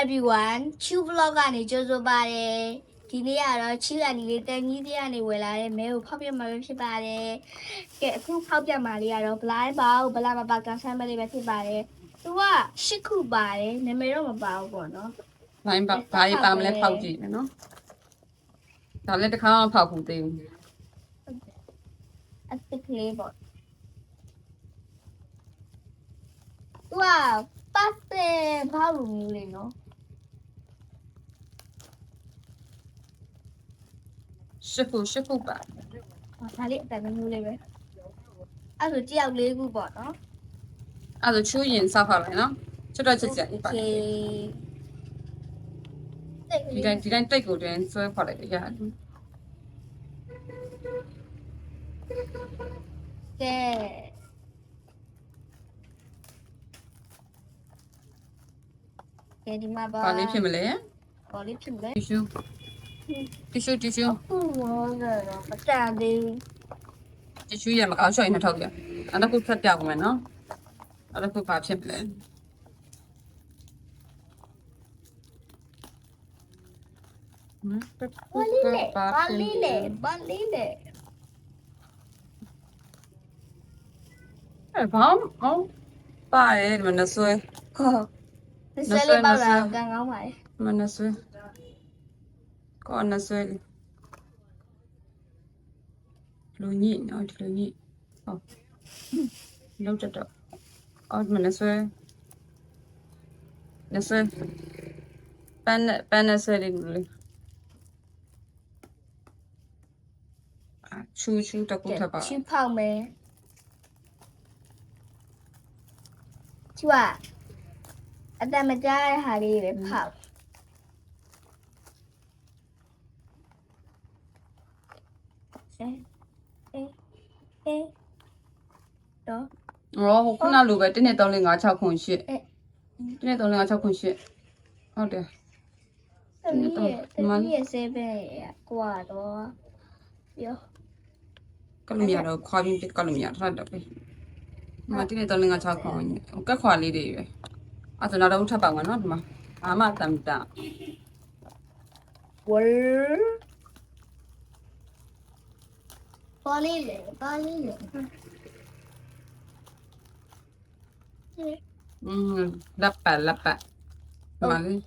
everyone ချူ vlog ကနေကြိုဆိုပါတယ်ဒီနေ့ကတော့ချီအန်ဒီလေးတန်ကြီးတရားနေဝယ်လာတဲ့မဲကိုဖောက်ပြမှာပဲဖြစ်ပါတယ်ကဲအခုဖောက်ပြမှာလေးကတော့ blind ပါဘလာမပါကန်ဆမ်းမလေးပဲဖြစ်ပါတယ်သူကရှစ်ခုပါတယ်နာမည်တော့မပါဘူးပေါ့နော်လိုင်းပါဘာရေးပါမလဲဖောက်ကြည့်မယ်နော်ဒါလည်းတစ်ခါမှဖောက်ဘူးသေးဘူးအစ်စ်ကလေးပေါ့သူကပတ်တဲ့ဘာလို့မျိုးလေးနော် ရှစ်ခုရှစ်ခုပါဒါလေးအတန်မျိုးလေးပဲအဲ့ဆိုတယောက်လေးခုပေါ့နော်အဲ့ဒါချူရင်စောက်ခါမယ်နော်ချွတ်တော့ချက်ချက်ပါဒီတိုင်းဒီတိုင်းတိတ်ကိုတွင်ဆွဲခေါ်လိုက်ရတယ်ကဲကဲဒီမှာပါဘာလေးဖြစ်မလဲဘာလေးဖြစ်မလဲ တီရှူတီရှူတီရှူဟုတ်ပါတော့မတန်သေးဘူးတီရှူရမကောင်းချွတ်ရင်နှစ်ထောက်ရအဲ့ဒါခုဖက်ပြောက်မယ်နော်အဲ့ဒါခုဘာဖြစ်မလဲဟမ်ဘာလေးလဲဘာလေးလဲဘာလေးလဲအဲ့ဘာမောပါရဲ့မနဆွဲဟောဒီစလေးပေါလာကန်ကောင်းပါလေမနဆွဲ ကောနဆွဲလေးလူညိနော်ဒီလူညိဟုတ်လောက်တက်တော့အော်မနဆွဲနဆွဲပန်းနဲ့ပန်းနဲ့ဆွဲလေးလူလေးအာချူချူတကူထပ်ပါချီဖောက်မယ်ချီဝအတမကြားတဲ့ဟာလေးပဲဖောက် အဲအဲအဲတော့ရောဟိုခုနလိုပဲ1နဲ့3 4 5 6ခွန်8အဲ1နဲ့3 4 5 6ခွန်8ဟုတ်တယ်သမီးရဲ့သမီးရဲ့ဆေးပဲကွာတော့ပြောကလို့မရတော့ခွာပြီးကလို့မရထားတော့ပဲဒီမှာ1နဲ့3 4 5 6ခွန်ကက်ခွာလေးတွေပဲအဲ့ဒါနောက်တော့ထပ်ပါမှာနော်ဒီမှာအာမတမ်တာဝဲပါ Balile, balile. Mm, läppä, läppä. Mali.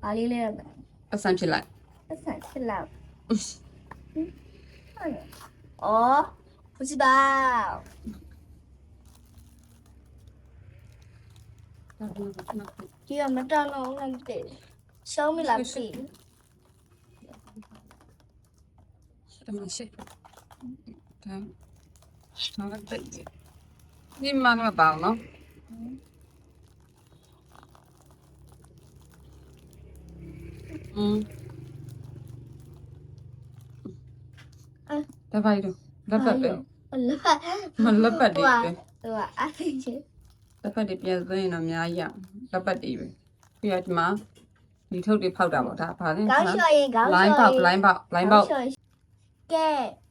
Balile. Passan chilla. Passan chilla. Oh, 不知道。 ဒီကမတန်တော့လည်းမသိဘူးရှောင်းမလားမသိဘူးဒီမှာရှိဒါနောက်တော့ဒီမှာမပါဘူးနော်อืมအဲဒါပါရတော့လက်ပတ်ပဲလက်မလက်ပတ်တွေပဲသူကအဲ့ဒီချေ လက်ပတ်တွေပြန်သွင်းရင်တော့အများကြီးရလက်ပတ်တွေပဲပြီးတော့ဒီမှာဒီထုတ်တွေဖောက်တာပေါ့ဒါဘာလဲကောင်းလျှော်ရင်ကောင်းလျှော် line ပေါက် line ပေါက် line ပေါက်ကဲ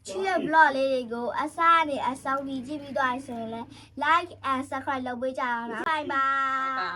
ချီရဲ့ blog လေးတွေကိုအစားနဲ့အဆောင်ကြီးကြည့်ပြီးသွားရင်ဆိုရင်လည်း like and subscribe လုပ်ပေးကြအောင်နော် bye bye